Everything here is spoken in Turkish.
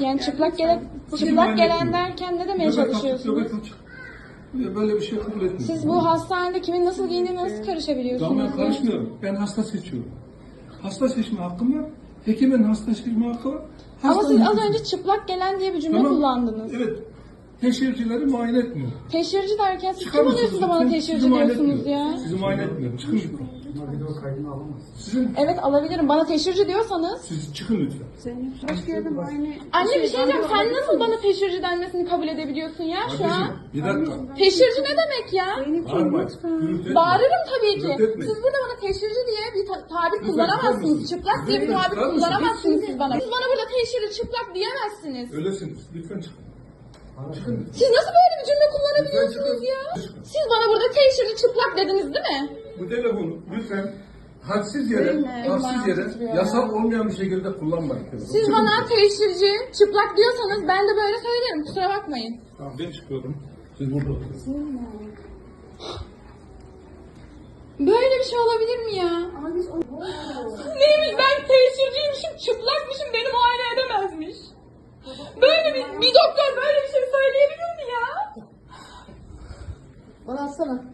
Yani çıplak gelen, çıplak gelen derken ne demeye çalışıyorsunuz? Böyle bir şey kabul etmiyorum. Siz bu hastanede kimin nasıl giyindiğine nasıl Tamam karışabiliyorsunuz? ben ya? karışmıyorum. Ben hasta seçiyorum. Hasta seçme hakkım var. Hekimin hasta seçme hakkı var. Ama Hastanın siz az önce çıplak gelen diye bir cümle Tamam. kullandınız. Evet. Teşhircileri muayene etmiyor. Teşhirci derken siz Çıkar kim mısınız oluyorsunuz da bana lütfen? teşhirci muayene diyorsunuz ya? Sizi muayene etmiyorum. Çıkın lütfen. Video kaydını alamaz. Sizin, Evet alabilirim. Bana teşhirci diyorsanız. siz çıkın lütfen. Başka yerde muayene... Anne bir şey diyeceğim. Sen nasıl bana teşhirci denmesini kabul edebiliyorsun ya şu an? Kardeşim bir dakika. Teşhirci ne demek ya? Bağırmayın. Gürültü. Bağırırım tabii ki. Etmeyin. Siz burada bana teşhirci diye bir ta- tabir kullanamazsınız. Çıplak diye bir Lütfen tabir kullanamazsınız siz bana. Siz bana burada teşhirci çıplak diyemezsiniz. Öylesiniz. Lütfen çıkın. Siz nasıl böyle bir cümle kullanabiliyorsunuz ya? Siz bana burada teşhirci çıplak dediniz değil mi? Bu telefonu lütfen hadsiz yere, Benim hadsiz ayağım yere, titriyor. yasal olmayan bir şekilde kullanmayın. Siz bana teşhirci çıplak diyorsanız ben de böyle söylerim. Kusura bakmayın. Tamam ben çıkıyorum. Siz burada oturun. Böyle bir şey olabilir mi ya? Ama biz onu... Neymiş ben 我老四了。